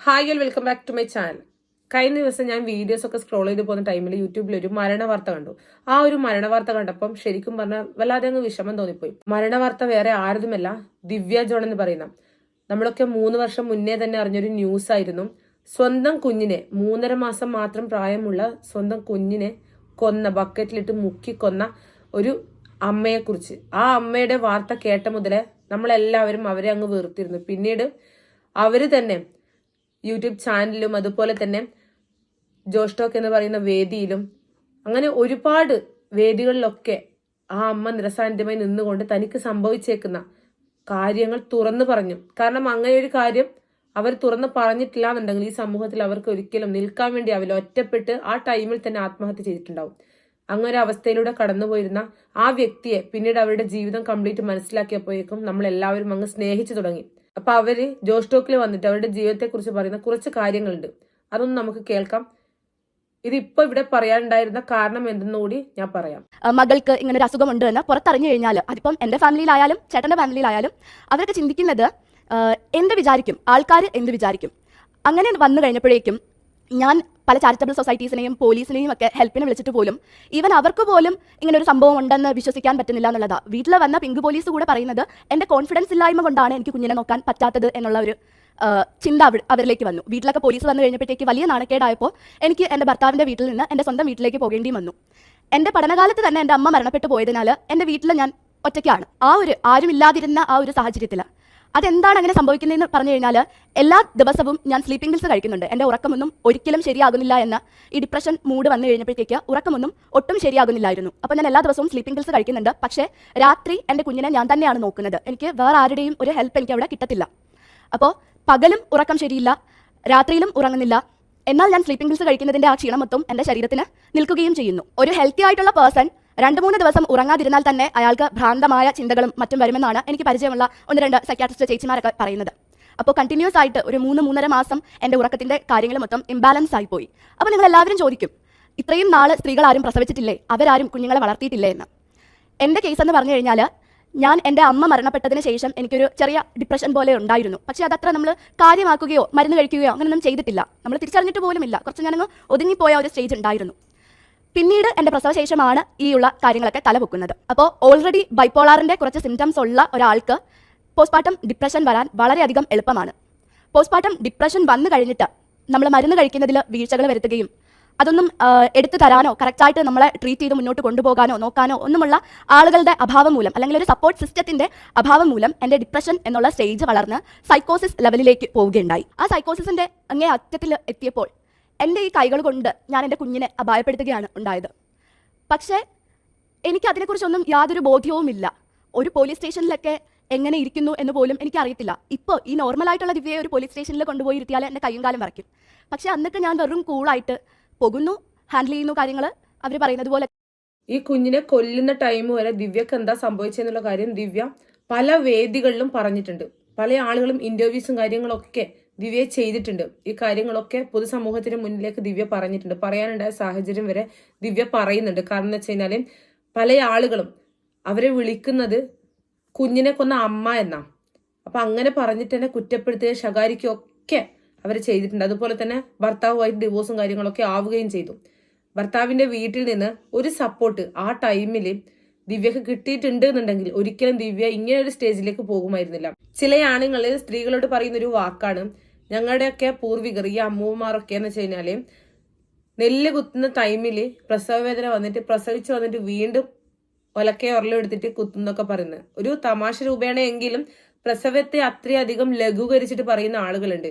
Hi all welcome back to my channel കഴിഞ്ഞ ദിവസം ഞാൻ വീഡിയോസ് ഒക്കെ സ്ക്രോൾ ചെയ്ത് പോകുന്ന ടൈമിൽ യൂട്യൂബിൽ ഒരു മരണ വാർത്ത കണ്ടു. ആ ഒരു മരണ വാർത്ത കണ്ടപ്പം ശരിക്കും പറഞ്ഞാൽ വല്ലാതെ അങ്ങ് വിഷമം തോന്നിപ്പോയി. മരണ വാർത്ത വേറെ ആരതുമല്ല ദിവ്യ ജോൺ എന്ന് പറയുന്ന. നമ്മളൊക്കെ മൂന്ന് വർഷം മുന്നേ തന്നെ അറിഞ്ഞൊരു ന്യൂസ് ആയിരുന്നു. സ്വന്തം കുഞ്ഞിനെ മൂന്നര മാസം മാത്രം പ്രായമുള്ള സ്വന്തം കുഞ്ഞിനെ കൊന്ന ബക്കറ്റിലിട്ട് മുക്കി കൊന്ന ഒരു അമ്മയെക്കുറിച്ച്. ആ അമ്മയുടെ വാർത്ത കേട്ട മുതലേ നമ്മളെല്ലാവരും അവരെ അങ്ങ് വെറുത്തിരുന്നു. പിന്നീട് അവർ തന്നെ യൂട്യൂബ് ചാനലിലും അതുപോലെ തന്നെ ജോഷ് ടോക്ക് എന്ന് പറയുന്ന വേദിയിലും അങ്ങനെ ഒരുപാട് വേദികളിലൊക്കെ ആ അമ്മ നിരസാന്നിധ്യമായി നിന്നുകൊണ്ട് തനിക്ക് സംഭവിച്ചേക്കുന്ന കാര്യങ്ങൾ തുറന്നു പറഞ്ഞു. കാരണം അങ്ങനെ ഒരു കാര്യം അവർ തുറന്ന് പറഞ്ഞിട്ടില്ല എന്നുണ്ടെങ്കിൽ ഈ സമൂഹത്തിൽ അവർക്ക് ഒരിക്കലും നിൽക്കാൻ വേണ്ടി അവർ ഒറ്റപ്പെട്ട് ആ ടൈമിൽ തന്നെ ആത്മഹത്യ ചെയ്തിട്ടുണ്ടാവും. അവസ്ഥയിലൂടെ കടന്നുപോയിരുന്ന ആ വ്യക്തിയെ പിന്നീട് അവരുടെ ജീവിതം കംപ്ലീറ്റ് മനസ്സിലാക്കിയപ്പോഴേക്കും നമ്മൾ എല്ലാവരും അങ്ങ് സ്നേഹിച്ചു തുടങ്ങി. അപ്പൊ അവർ ജോഷ് ടോക്കിൽ വന്നിട്ട് അവരുടെ ജീവിതത്തെക്കുറിച്ച് പറയുന്ന കുറച്ച് കാര്യങ്ങളുണ്ട്. അതൊന്നും നമുക്ക് കേൾക്കാം. ഇതിപ്പോ ഇവിടെ പറയാനുണ്ടായിരുന്ന കാരണം എന്തെന്നുകൂടി ഞാൻ പറയാം. മകൾക്ക് ഇങ്ങനെ ഒരു അസുഖമുണ്ട് എന്ന് പുറത്തറിഞ്ഞു കഴിഞ്ഞാൽ അതിപ്പം എന്റെ ഫാമിലിയിലായാലും ചേട്ടന്റെ ഫാമിലിയിലായാലും അവരൊക്കെ ചിന്തിക്കുന്നത് എന്ത് വിചാരിക്കും? ആൾക്കാർ എന്ത് വിചാരിക്കും? അങ്ങനെ വന്നു കഴിഞ്ഞപ്പോഴേക്കും ഞാൻ പല ചാരിറ്റബിൾ സൊസൈറ്റീസിനെയും പോലീസിനെയും ഒക്കെ ഹെൽപ്പിന് വിളിച്ചിട്ട് പോലും ഈവൻ അവർക്ക് പോലും ഇങ്ങനെ ഒരു സംഭവം ഉണ്ടെന്ന് വിശ്വസിക്കാൻ പറ്റുന്നില്ല എന്നുള്ളതാണ് വീട്ടിൽ വന്ന പിങ്ക് പോലീസ് കൂടെ പറയുന്നത് എന്റെ കോൺഫിഡൻസ് ഇല്ലായ്മ കൊണ്ടാണ് എനിക്ക് കുഞ്ഞിനെ നോക്കാൻ പറ്റാത്തത് എന്നുള്ള ഒരു ചിന്ത അവ- അവരിലേക്ക് വന്നു. വീട്ടിലൊക്കെ പോലീസ് വന്നു കഴിഞ്ഞപ്പോഴത്തേക്ക് വലിയ നാണക്കേടായപ്പോൾ എനിക്ക് എന്റെ ഭർത്താവിന്റെ വീട്ടിൽ നിന്ന് എന്റെ സ്വന്തം വീട്ടിലേക്ക് പോകേണ്ടി വന്നു. എന്റെ പഠനകാലത്ത് തന്നെ എന്റെ അമ്മ മരണപ്പെട്ടു പോയതിനാൽ എന്റെ വീട്ടിൽ ഞാൻ ഒറ്റയ്ക്കാണ്. ആ ഒരു ആരുമില്ലാതിരുന്ന ആ ഒരു സാഹചര്യത്തിൽ അതെന്താണ് അങ്ങനെ സംഭവിക്കുന്നതെന്ന് പറഞ്ഞു കഴിഞ്ഞാൽ എല്ലാ ദിവസവും ഞാൻ സ്ലീപ്പിംഗ് പിൽസ് കഴിക്കുന്നുണ്ട്. എന്റെ ഉറക്കമൊന്നും ഒരിക്കലും ശരിയാകുന്നില്ല എന്ന ഈ ഡിപ്രഷൻ മൂഡ് വന്നു കഴിഞ്ഞപ്പോഴത്തേക്ക് ഉറക്കമൊന്നും ഒട്ടും ശരിയാകുന്നില്ലായിരുന്നു. അപ്പോൾ ഞാൻ എല്ലാ ദിവസവും സ്ലീപ്പിംഗ് പിൽസ് കഴിക്കുന്നുണ്ട്. പക്ഷേ രാത്രി എന്റെ കുഞ്ഞിനെ ഞാൻ തന്നെയാണ് നോക്കുന്നത്. എനിക്ക് വേറെ ആരുടെയും ഒരു ഹെൽപ്പ് എനിക്ക് അവിടെ കിട്ടത്തില്ല. അപ്പോൾ പകലും ഉറക്കം ശരിയില്ല രാത്രിയിലും ഉറങ്ങുന്നില്ല. എന്നാൽ ഞാൻ സ്ലീപ്പിംഗ് പിൽസ് കഴിക്കുന്നതിന്റെ ആ ക്ഷീണം മൊത്തം എന്റെ ശരീരത്തിന് നിൽക്കുകയും ചെയ്യുന്നു. ഒരു ഹെൽത്തി ആയിട്ടുള്ള പേഴ്സൺ രണ്ട് മൂന്ന് ദിവസം ഉറങ്ങാതിരുന്നാൽ തന്നെ അയാൾക്ക് ഭ്രാന്തമായ ചിന്തകളും മറ്റും വരുമെന്നാണ് എനിക്ക് പരിചയമുള്ള ഒന്ന് രണ്ട് സൈക്യാട്രിസ്റ്റ് ചേച്ചിമാരൊക്കെ പറയുന്നത്. അപ്പോൾ കണ്ടിന്യൂസ് ആയിട്ട് ഒരു മൂന്ന് മൂന്നര മാസം എന്റെ ഉറക്കത്തിന്റെ കാര്യങ്ങൾ മൊത്തം ഇംബാലൻസ് ആയി പോയി. അപ്പോൾ നിങ്ങൾ എല്ലാവരും ചോദിക്കും ഇത്രയും നാൾ സ്ത്രീകൾ ആരും പ്രസവിച്ചിട്ടില്ലേ? അവരാരും കുഞ്ഞുങ്ങളെ വളർത്തിയിട്ടില്ലേ എന്ന്. എന്റെ കേസ് എന്ന് പറഞ്ഞു കഴിഞ്ഞാൽ ഞാൻ എന്റെ അമ്മ മരണപ്പെട്ടതിന് ശേഷം എനിക്കൊരു ചെറിയ ഡിപ്രഷൻ പോലെ ഉണ്ടായിരുന്നു. പക്ഷേ അതത്ര നമ്മൾ കാര്യമാക്കുകയോ മരുന്ന് കഴിക്കുകയോ അങ്ങനെയൊന്നും ചെയ്തിട്ടില്ല. നമ്മൾ തിരിച്ചറിഞ്ഞിട്ട് പോലും പോലുമില്ല. കുറച്ച് ഞാനങ്ങ് ഒതുങ്ങിപ്പോയ ഒരു സ്റ്റേജ് ഉണ്ടായിരുന്നു. പിന്നീട് എന്റെ പ്രസവശേഷമാണ് ഈ ഉള്ള കാര്യങ്ങളൊക്കെ തലപൊക്കുന്നത്. അപ്പോൾ ഓൾറെഡി ബൈപ്പോളാറിന്റെ കുറച്ച് സിംറ്റംസ് ഉള്ള ഒരാൾക്ക് പോസ്റ്റ്മോർട്ടം ഡിപ്രഷൻ വരാൻ വളരെയധികം എളുപ്പമാണ്. പോസ്റ്റ്മോർട്ടം ഡിപ്രഷൻ വന്നു കഴിഞ്ഞിട്ട് നമ്മൾ മരുന്ന് കഴിക്കുന്നതിൽ വീഴ്ചകൾ വരുത്തുകയും അതൊന്നും എടുത്തു തരാനോ കറക്റ്റായിട്ട് നമ്മളെ ട്രീറ്റ് ചെയ്ത് മുന്നോട്ട് കൊണ്ടുപോകാനോ നോക്കാനോ ഒന്നുമുള്ള ആളുകളുടെ അഭാവം മൂലം അല്ലെങ്കിൽ ഒരു സപ്പോർട്ട് സിസ്റ്റത്തിന്റെ അഭാവം മൂലം എന്റെ ഡിപ്രഷൻ എന്നുള്ള സ്റ്റേജ് വളർന്ന് സൈക്കോസിസ് ലെവലിലേക്ക് പോവുകയുണ്ടായി. ആ സൈക്കോസിസിന്റെ അങ്ങേ അറ്റത്തിൽ എത്തിയപ്പോൾ എന്റെ ഈ കൈകൾ കൊണ്ട് ഞാൻ എന്റെ കുഞ്ഞിനെ അപായപ്പെടുത്തുകയാണ് ഉണ്ടായത്. പക്ഷേ എനിക്ക് അതിനെക്കുറിച്ചൊന്നും യാതൊരു ബോധ്യവുമില്ല. ഒരു പോലീസ് സ്റ്റേഷനിലൊക്കെ എങ്ങനെ ഇരിക്കുന്നു എന്ന് പോലും എനിക്കറിയത്തില്ല. ഇപ്പോൾ ഈ നോർമലായിട്ടുള്ള ദിവ്യയെ ഒരു പോലീസ് സ്റ്റേഷനിൽ കൊണ്ടുപോയി ഇരുത്തിയാൽ എന്റെ കയ്യും കാലം വരയ്ക്കും. പക്ഷേ അന്നൊക്കെ ഞാൻ വെറും കൂളായിട്ട് പോകുന്നു ഹാൻഡിൽ ചെയ്യുന്നു കാര്യങ്ങൾ അവർ പറയുന്നത് പോലെ ഈ കുഞ്ഞിനെ കൊല്ലുന്ന ടൈം വരെ ദിവ്യക്ക് എന്താ സംഭവിച്ചെന്നുള്ള കാര്യം ദിവ്യ പല വേദികളിലും പറഞ്ഞിട്ടുണ്ട്. പല ആളുകളും ഇന്റർവ്യൂസും കാര്യങ്ങളൊക്കെ ദിവ്യയെ ചെയ്തിട്ടുണ്ട്. ഈ കാര്യങ്ങളൊക്കെ പൊതുസമൂഹത്തിന് മുന്നിലേക്ക് ദിവ്യ പറഞ്ഞിട്ടുണ്ട്. പറയാനുണ്ടായ സാഹചര്യം വരെ ദിവ്യ പറയുന്നുണ്ട്. കാരണം എന്ന് വെച്ച് കഴിഞ്ഞാൽ പല ആളുകളും അവരെ വിളിക്കുന്നത് കുഞ്ഞിനെ കൊന്ന അമ്മ എന്നാ. അപ്പൊ അങ്ങനെ പറഞ്ഞിട്ട് തന്നെ കുറ്റപ്പെടുത്തുക ശകാരിക്കുകയും ഒക്കെ അവർ ചെയ്തിട്ടുണ്ട്. അതുപോലെ തന്നെ ഭർത്താവുമായിട്ട് ഡിവോഴ്സും കാര്യങ്ങളൊക്കെ ആവുകയും ചെയ്തു. ഭർത്താവിന്റെ വീട്ടിൽ നിന്ന് ഒരു സപ്പോർട്ട് ആ ടൈമിൽ ദിവ്യക്ക് കിട്ടിയിട്ടുണ്ട് എന്നുണ്ടെങ്കിൽ ഒരിക്കലും ദിവ്യ ഇങ്ങനെ ഒരു സ്റ്റേജിലേക്ക് പോകുമായിരുന്നില്ല. ചില ആണുങ്ങൾ സ്ത്രീകളോട് പറയുന്ന ഒരു വാക്കാണ് ഞങ്ങളുടെയൊക്കെ പൂർവികർ ഈ അമ്മൂമാരൊക്കെ എന്ന് വെച്ച് കഴിഞ്ഞാൽ നെല്ല് കുത്തുന്ന ടൈമിൽ പ്രസവ വേദന വന്നിട്ട് പ്രസവിച്ച് വന്നിട്ട് വീണ്ടും ഒലക്കെ ഉരലെടുത്തിട്ട് കുത്തുന്നൊക്കെ പറയുന്നത്. ഒരു തമാശ രൂപേണ എങ്കിലും പ്രസവത്തെ അത്രയധികം ലഘൂകരിച്ചിട്ട് പറയുന്ന ആളുകളുണ്ട്.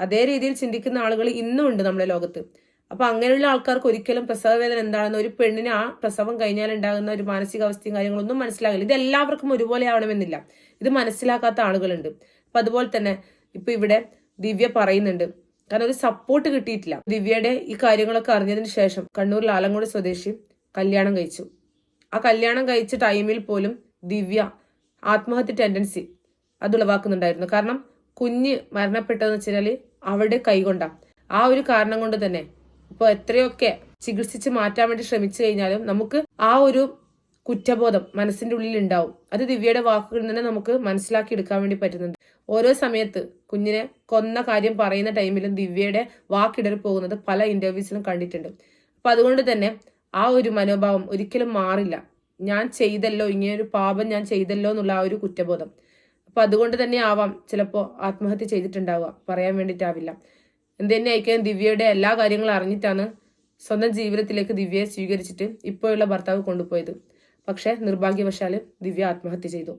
അതേ രീതിയിൽ ചിന്തിക്കുന്ന ആളുകൾ ഇന്നും ഉണ്ട് നമ്മുടെ ലോകത്ത്. അപ്പൊ അങ്ങനെയുള്ള ആൾക്കാർക്ക് ഒരിക്കലും പ്രസവ വേദന എന്താണെന്ന് ഒരു പെണ്ണിന് ആ പ്രസവം കഴിഞ്ഞാൽ ഉണ്ടാകുന്ന ഒരു മാനസികാവസ്ഥയും കാര്യങ്ങളൊന്നും മനസ്സിലാകില്ല. ഇത് എല്ലാവർക്കും ഒരുപോലെ ആവണമെന്നില്ല ഇത് മനസ്സിലാക്കാത്ത ആളുകളുണ്ട്. അപ്പൊ അതുപോലെ തന്നെ ഇപ്പൊ ഇവിടെ ദിവ്യ പറയുന്നുണ്ട്. കാരണം ഒരു സപ്പോർട്ട് കിട്ടിയിട്ടില്ല. ദിവ്യയുടെ ഈ കാര്യങ്ങളൊക്കെ അറിഞ്ഞതിന് ശേഷം കണ്ണൂർ ലാലങ്കോട് സ്വദേശി കല്യാണം കഴിച്ചു. ആ കല്യാണം കഴിച്ച ടൈമിൽ പോലും ദിവ്യ ആത്മഹത്യ ടെൻഡൻസി അത് ഉളവാക്കുന്നുണ്ടായിരുന്നു. കാരണം കുഞ്ഞ് മരണപ്പെട്ടതെന്ന് വെച്ചാൽ അവിടെ കൈകൊണ്ട. ആ ഒരു കാരണം കൊണ്ട് തന്നെ ഇപ്പൊ എത്രയൊക്കെ ചികിത്സിച്ച് മാറ്റാൻ വേണ്ടി ശ്രമിച്ചു കഴിഞ്ഞാലും നമുക്ക് ആ ഒരു കുറ്റബോധം മനസ്സിന്റെ ഉള്ളിൽ ഉണ്ടാവും. അത് ദിവ്യയുടെ വാക്കുകളിൽ തന്നെ നമുക്ക് മനസ്സിലാക്കി എടുക്കാൻ വേണ്ടി പറ്റുന്നുണ്ട്. ഓരോ സമയത്ത് കുഞ്ഞിനെ കൊന്ന കാര്യം പറയുന്ന ടൈമിലും ദിവ്യയുടെ വാക്കിടറി പോകുന്നത് പല ഇന്റർവ്യൂസിലും കണ്ടിട്ടുണ്ട്. അപ്പൊ അതുകൊണ്ട് തന്നെ ആ ഒരു മനോഭാവം ഒരിക്കലും മാറില്ല. ഞാൻ ചെയ്തല്ലോ ഇങ്ങനെയൊരു പാപം ഞാൻ ചെയ്തല്ലോ എന്നുള്ള ആ ഒരു കുറ്റബോധം. അപ്പൊ അതുകൊണ്ട് തന്നെ ആവാം ചിലപ്പോൾ ആത്മഹത്യ ചെയ്തിട്ടുണ്ടാവുക. പറയാൻ വേണ്ടിയിട്ടാവില്ല. എന്ത് തന്നെ ആയിക്കാൻ ദിവ്യയുടെ എല്ലാ കാര്യങ്ങളും അറിഞ്ഞിട്ടാണ് സ്വന്തം ജീവിതത്തിലേക്ക് ദിവ്യയെ സ്വീകരിച്ചിട്ട് ഇപ്പോഴുള്ള ഭർത്താവ് കൊണ്ടുപോയത്. പക്ഷെ നിർഭാഗ്യവശാൽ ദിവ്യ ആത്മഹത്യ ചെയ്തു.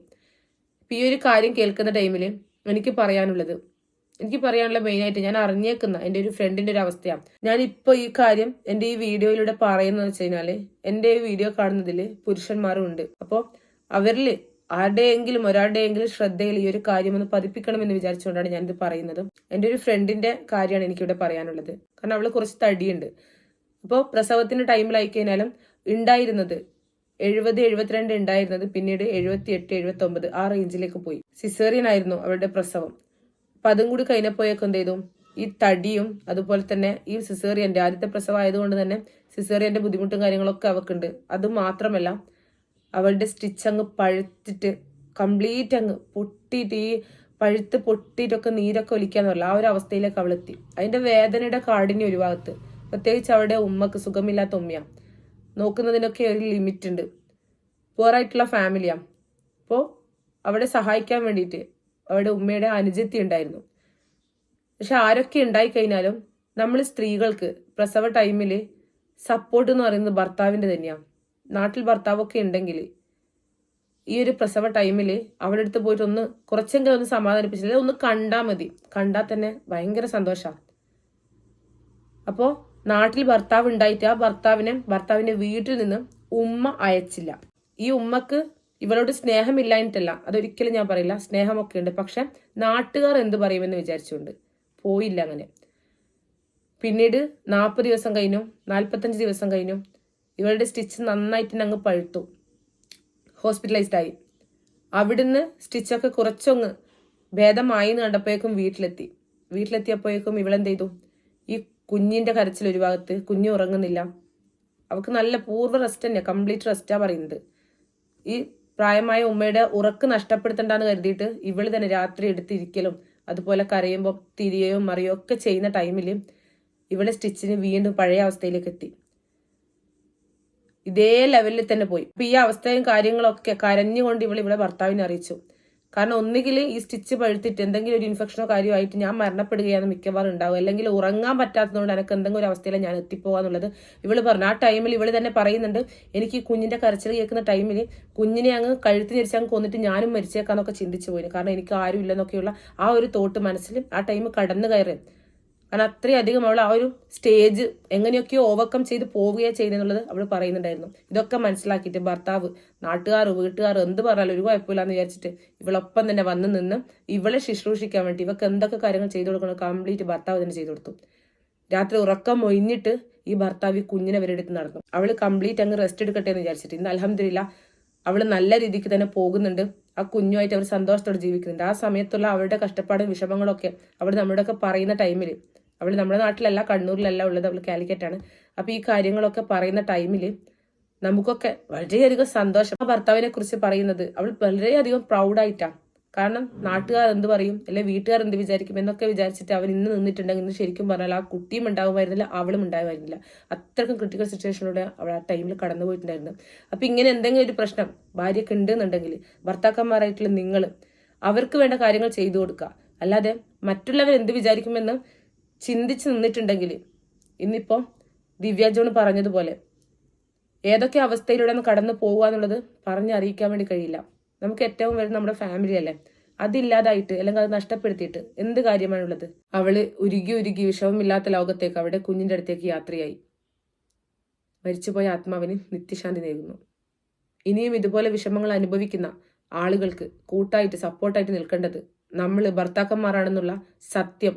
ഈ ഒരു കാര്യം കേൾക്കുന്ന ടൈമിൽ എനിക്ക് പറയാനുള്ളത് എനിക്ക് പറയാനുള്ള മെയിനായിട്ട് ഞാൻ അറിഞ്ഞേക്കുന്ന എന്റെ ഒരു ഫ്രണ്ടിന്റെ ഒരു അവസ്ഥയാണ് ഞാൻ ഇപ്പോൾ ഈ കാര്യം എന്റെ ഈ വീഡിയോയിലൂടെ പറയുന്നത് വെച്ച് കഴിഞ്ഞാൽ എന്റെ ഈ വീഡിയോ കാണുന്നതിൽ പുരുഷന്മാരും ഉണ്ട്. അപ്പോൾ അവരിൽ ആരുടെയെങ്കിലും ഒരാളുടെയെങ്കിലും ശ്രദ്ധയിൽ ഈ ഒരു കാര്യം ഒന്ന് പതിപ്പിക്കണമെന്ന് വിചാരിച്ചുകൊണ്ടാണ് ഞാനിത് പറയുന്നത്. എന്റെ ഒരു ഫ്രണ്ടിന്റെ കാര്യമാണ് എനിക്കിവിടെ പറയാനുള്ളത്. കാരണം അവൾ കുറച്ച് തടിയുണ്ട്. അപ്പോൾ പ്രസവത്തിന്റെ ടൈമിലായി കഴിഞ്ഞാലും ഉണ്ടായിരുന്നത് എഴുപത് എഴുപത്തിരണ്ട് ഉണ്ടായിരുന്നത് പിന്നീട് എഴുപത്തി എട്ട് എഴുപത്തി ഒമ്പത് ആ റേഞ്ചിലേക്ക് പോയി. സിസേറിയൻ ആയിരുന്നു അവളുടെ പ്രസവം. അപ്പൊ അതും കൂടി കഴിഞ്ഞപ്പോഴേക്കും എന്ത് ചെയ്തു? ഈ തടിയും അതുപോലെ തന്നെ ഈ സിസേറിയന്റെ ആദ്യത്തെ പ്രസവം ആയതുകൊണ്ട് തന്നെ സിസേറിയന്റെ ബുദ്ധിമുട്ടും കാര്യങ്ങളൊക്കെ അവക്കുണ്ട്. അത് മാത്രമല്ല അവളുടെ സ്റ്റിച്ച് അങ്ങ് പഴുത്തിട്ട് കംപ്ലീറ്റ് അങ്ങ് പൊട്ടിയിട്ട് ഈ പഴുത്ത് പൊട്ടിയിട്ടൊക്കെ നീരൊക്കെ ഒലിക്കാന്ന് പറയില്ല ആ ഒരു അവസ്ഥയിലേക്ക് അവളെത്തി. അതിന്റെ വേദനയുടെ കാഠിന്യം ഒരു ഭാഗത്ത്. പ്രത്യേകിച്ച് അവളുടെ ഉമ്മക്ക് സുഖമില്ലാത്ത ഉമ്മയാ. നോക്കുന്നതിനൊക്കെ ഒരു ലിമിറ്റ് ഉണ്ട്. പുവറായിട്ടുള്ള ഫാമിലിയാ അപ്പോൾ അവളെ സഹായിക്കാൻ വേണ്ടിയിട്ട് അവളുടെ ഉമ്മയുടെ അനുജത്തി ഉണ്ടായിരുന്നു. പക്ഷെ ആരൊക്കെ ഉണ്ടായി കഴിഞ്ഞാലും നമ്മൾ സ്ത്രീകൾക്ക് പ്രസവ ടൈമിൽ സപ്പോർട്ട് എന്ന് പറയുന്നത് ഭർത്താവിന്റെ തന്നെയാണ് നാട്ടിൽ ഭർത്താവൊക്കെ ഉണ്ടെങ്കിൽ ഈ ഒരു പ്രസവ ടൈമിൽ അവളുടെ അടുത്ത് പോയിട്ട് ഒന്ന് കുറച്ചെങ്കിലും ഒന്ന് സമാധാനിപ്പിച്ചില്ല ഒന്ന് കണ്ടാൽ മതി. കണ്ടാൽ തന്നെ ഭയങ്കര സന്തോഷമാണ് അപ്പോൾ നാട്ടിൽ ഭർത്താവ് ഉണ്ടായിട്ട് ആ ഭർത്താവിനെ ഭർത്താവിന്റെ വീട്ടിൽ നിന്ന് ഉമ്മ അയച്ചില്ല. ഈ ഉമ്മക്ക് ഇവളോട് സ്നേഹമില്ലായിട്ടല്ല അതൊരിക്കലും ഞാൻ പറയില്ല. സ്നേഹമൊക്കെ ഉണ്ട്. പക്ഷെ നാട്ടുകാർ എന്ത് പറയുമെന്ന് വിചാരിച്ചുകൊണ്ട് പോയില്ല അങ്ങനെ. പിന്നീട് നാൽപ്പത് ദിവസം കഴിഞ്ഞു നാൽപ്പത്തഞ്ച് ദിവസം കഴിഞ്ഞു ഇവളുടെ സ്റ്റിച്ച് നന്നായിട്ട് അങ്ങ് പഴുത്തു. ഹോസ്പിറ്റലൈസ്ഡ് ആയി. അവിടുന്ന് സ്റ്റിച്ചൊക്കെ കുറച്ചൊന്ന് ഭേദമായി കണ്ടപ്പോഴേക്കും വീട്ടിലെത്തി. വീട്ടിലെത്തിയപ്പോഴേക്കും ഇവളെന്ത് ചെയ്തു ഈ കുഞ്ഞിന്റെ കരച്ചിൽ ഒരു ഭാഗത്ത് കുഞ്ഞു ഉറങ്ങുന്നില്ല. അവൾക്ക് നല്ല പൂർവ റെസ്റ്റ് തന്നെ കംപ്ലീറ്റ് റെസ്റ്റാ പറയുന്നത്. ഈ പ്രായമായ ഉമ്മയുടെ ഉറക്ക് നഷ്ടപ്പെടുത്തണ്ടെന്ന് കരുതിയിട്ട് ഇവൾ തന്നെ രാത്രി എടുത്തിരിക്കലും അതുപോലെ കരയുമ്പോൾ തിരിയോ മറിയോ ഒക്കെ ചെയ്യുന്ന ടൈമിൽ ഇവളെ സ്റ്റിച്ചിന് വീണ്ടും പഴയ അവസ്ഥയിലേക്ക് എത്തി. ഇതേ ലെവലിൽ തന്നെ പോയി. അപ്പൊ ഈ അവസ്ഥയും കാര്യങ്ങളൊക്കെ കരഞ്ഞുകൊണ്ട് ഇവൾ ഇവിടെ ഭർത്താവിനെ അറിയിച്ചു. കാരണം ഒന്നുകിൽ ഈ സ്റ്റിച്ച് പഴുത്തിട്ട് എന്തെങ്കിലും ഒരു ഇൻഫെക്ഷനോ കാര്യമായിട്ട് ഞാൻ മരണപ്പെടുകയാണ് മിക്കവാറും ഉണ്ടാവും അല്ലെങ്കിൽ ഉറങ്ങാൻ പറ്റാത്തതുകൊണ്ട് എനിക്ക് എന്തെങ്കിലും ഒരു അവസ്ഥയിൽ ഞാൻ എത്തിപ്പോകാന്നുള്ളത് ഇവൾ പറഞ്ഞു. ആ ടൈമിൽ ഇവൾ തന്നെ പറയുന്നുണ്ട് എനിക്ക് കുഞ്ഞിന്റെ കരച്ചിൽ കേൾക്കുന്ന ടൈമിൽ കുഞ്ഞിനെ അങ്ങ് കഴുത്തി ഞെരിച്ച് അങ്ങ് കൊന്നിട്ട് ഞാനും മരിച്ചേക്കാന്നൊക്കെ ചിന്തിച്ചു പോയി കാരണം എനിക്ക് ആരും ഇല്ലെന്നൊക്കെയുള്ള ആ ഒരു തോട്ട് മനസ്സിൽ ആ ടൈം കടന്നു കയറി കാരണം അത്രയധികം അവൾ ആ ഒരു സ്റ്റേജ് എങ്ങനെയൊക്കെയോ ഓവർകം ചെയ്ത് പോവുകയോ ചെയ്തെന്നുള്ളത് അവൾ പറയുന്നുണ്ടായിരുന്നു. ഇതൊക്കെ മനസ്സിലാക്കിയിട്ട് ഭർത്താവ് നാട്ടുകാർ വീട്ടുകാർ എന്ത് പറഞ്ഞാലും ഒരു കുഴപ്പമില്ലാന്ന് വിചാരിച്ചിട്ട് ഇവളൊപ്പം തന്നെ വന്ന് നിന്ന് ഇവളെ ശുശ്രൂഷിക്കാൻ വേണ്ടി ഇവക്ക് എന്തൊക്കെ കാര്യങ്ങൾ ചെയ്തു കൊടുക്കണം കംപ്ലീറ്റ് ഭർത്താവ് തന്നെ ചെയ്തു കൊടുത്തു. രാത്രി ഉറക്കം മൊഴിഞ്ഞിട്ട് ഈ ഭർത്താവ് ഈ കുഞ്ഞിനെ വരെടുത്ത് നടന്നു. അവൾ കംപ്ലീറ്റ് അങ്ങ് റെസ്റ്റ് എടുക്കട്ടെ എന്ന് വിചാരിച്ചിട്ട് ഇന്ന് അലഹമില്ല അവൾ നല്ല രീതിക്ക് തന്നെ പോകുന്നുണ്ട്. ആ കുഞ്ഞുമായിട്ട് അവർ സന്തോഷത്തോടെ ജീവിക്കുന്നുണ്ട്. ആ സമയത്തുള്ള അവളുടെ കഷ്ടപ്പാടും വിഷമങ്ങളൊക്കെ അവൾ നമ്മുടെയൊക്കെ പറയുന്ന ടൈമിൽ അവൾ നമ്മുടെ നാട്ടിലല്ല കണ്ണൂരിലല്ല ഉള്ളത് അവൾ കാലിക്കറ്റാണ്. അപ്പോൾ ഈ കാര്യങ്ങളൊക്കെ പറയുന്ന ടൈമിൽ നമുക്കൊക്കെ വളരെയധികം സന്തോഷം. ആ ഭർത്താവിനെ കുറിച്ച് പറയുന്നത് അവൾ വളരെയധികം പ്രൗഡായിട്ടാണ് കാരണം നാട്ടുകാർ എന്ത് പറയും? അല്ലെ വീട്ടുകാർ എന്ത് വിചാരിക്കും? എന്നൊക്കെ വിചാരിച്ചിട്ട് അവൻ ഇന്ന് നിന്നിട്ടുണ്ടെങ്കിൽ ഇന്ന് ശരിക്കും പറഞ്ഞാൽ ആ കുട്ടിയും ഉണ്ടാകുമായിരുന്നില്ല അവളും ഉണ്ടാകുമായിരുന്നില്ല അത്രക്കും ക്രിട്ടിക്കൽ സിറ്റുവേഷനിലൂടെ അവൾ ആ ടൈമിൽ കടന്നു പോയിട്ടുണ്ടായിരുന്നു. അപ്പൊ ഇങ്ങനെ എന്തെങ്കിലും ഒരു പ്രശ്നം ഭാര്യയ്ക്ക് ഉണ്ടെന്നുണ്ടെങ്കിൽ ഭർത്താക്കന്മാരായിട്ടുള്ള നിങ്ങൾ അവർക്ക് വേണ്ട കാര്യങ്ങൾ ചെയ്തു കൊടുക്കുക. അല്ലാതെ മറ്റുള്ളവർ എന്ത് വിചാരിക്കുമെന്ന് ചിന്തിച്ച് നിന്നിട്ടുണ്ടെങ്കിൽ ഇന്നിപ്പോൾ ദിവ്യ ജോൺ പറഞ്ഞതുപോലെ ഏതൊക്കെ അവസ്ഥയിലൂടെ കടന്നു പോകുക എന്നുള്ളത് പറഞ്ഞറിയിക്കാൻ വേണ്ടി കഴിയില്ല. നമുക്ക് ഏറ്റവും വലുത് നമ്മുടെ ഫാമിലി അല്ലേ? അതില്ലാതായിട്ട് അല്ലെങ്കിൽ അത് നഷ്ടപ്പെടുത്തിയിട്ട് എന്ത് കാര്യമാണുള്ളത് അവൾ ഉരുകി ഉരുകി വിഷമമില്ലാത്ത ലോകത്തേക്ക് അവിടെ കുഞ്ഞിന്റെ അടുത്തേക്ക് യാത്രയായി. മരിച്ചുപോയ ആത്മാവിന് നിത്യശാന്തി നേരുന്നു. ഇനിയും ഇതുപോലെ വിഷമങ്ങൾ അനുഭവിക്കുന്ന ആളുകൾക്ക് കൂട്ടായിട്ട് സപ്പോർട്ടായിട്ട് നിൽക്കേണ്ടത് നമ്മൾ ഭർത്താക്കന്മാരാണെന്നുള്ള സത്യം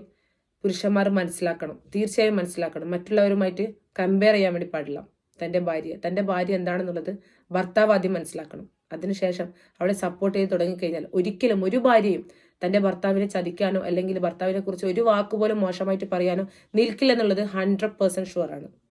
പുരുഷന്മാർ മനസ്സിലാക്കണം തീർച്ചയായും മനസ്സിലാക്കണം. മറ്റുള്ളവരുമായിട്ട് കമ്പയർ ചെയ്യാൻ വേണ്ടി പാടില്ല. തന്റെ ഭാര്യ തന്റെ ഭാര്യ എന്താണെന്നുള്ളത് ഭർത്താവ് ആദ്യം മനസ്സിലാക്കണം. അതിനുശേഷം അവളെ സപ്പോർട്ട് ചെയ്ത് തുടങ്ങിക്കഴിഞ്ഞാൽ ഒരിക്കലും ഒരു ഭാര്യയും തന്റെ ഭർത്താവിനെ ചതിക്കാനോ അല്ലെങ്കിൽ ഭർത്താവിനെ കുറിച്ച് ഒരു വാക്കുപോലും മോശമായിട്ട് പറയാനോ നിൽക്കില്ലെന്നുള്ളത് ഹൺഡ്രഡ് പേഴ്സന്റ് ഷുവറാണ്